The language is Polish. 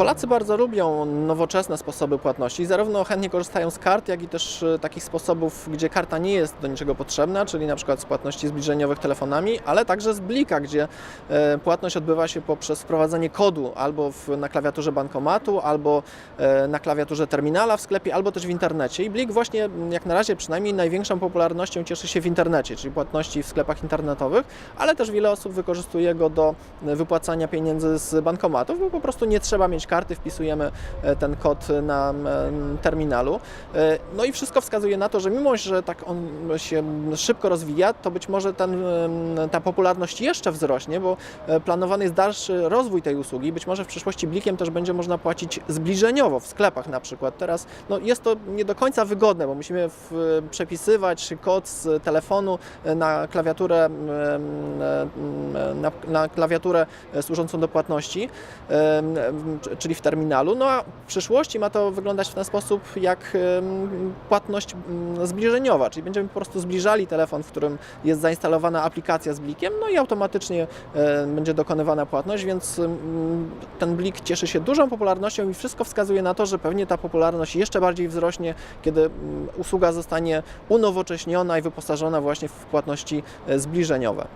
Polacy bardzo lubią nowoczesne sposoby płatności. Zarówno chętnie korzystają z kart, jak i też e, takich sposobów, gdzie karta nie jest do niczego potrzebna, czyli na przykład z płatności zbliżeniowych telefonami, ale także z blika, gdzie e, płatność odbywa się poprzez wprowadzenie kodu albo na klawiaturze bankomatu, albo e, na klawiaturze terminala w sklepie, albo też w internecie. I blik właśnie, jak na razie przynajmniej, największą popularnością cieszy się w internecie, czyli płatności w sklepach internetowych, ale też wiele osób wykorzystuje go do wypłacania pieniędzy z bankomatów, bo po prostu nie trzeba mieć karty, wpisujemy e, ten kod na terminalu. E, No i wszystko wskazuje na to, że mimo, że tak on się szybko rozwija, to być może ten, ta popularność jeszcze wzrośnie, bo e, planowany jest dalszy rozwój tej usługi. Być może w przyszłości blikiem też będzie można płacić zbliżeniowo w sklepach na przykład. Teraz no, jest to nie do końca wygodne, bo musimy w, przepisywać kod z telefonu na klawiaturę, na, na klawiaturę służącą do płatności, czyli w terminalu. No a w przyszłości ma to wyglądać w ten sposób jak płatność mm, zbliżeniowa, czyli będziemy po prostu zbliżali telefon, w którym jest zainstalowana aplikacja z blikiem, no i automatycznie będzie dokonywana płatność, więc ten blik cieszy się dużą popularnością i wszystko wskazuje na to, że pewnie ta popularność jeszcze bardziej wzrośnie, kiedy usługa zostanie unowocześniona i wyposażona właśnie w płatności e, zbliżeniowe.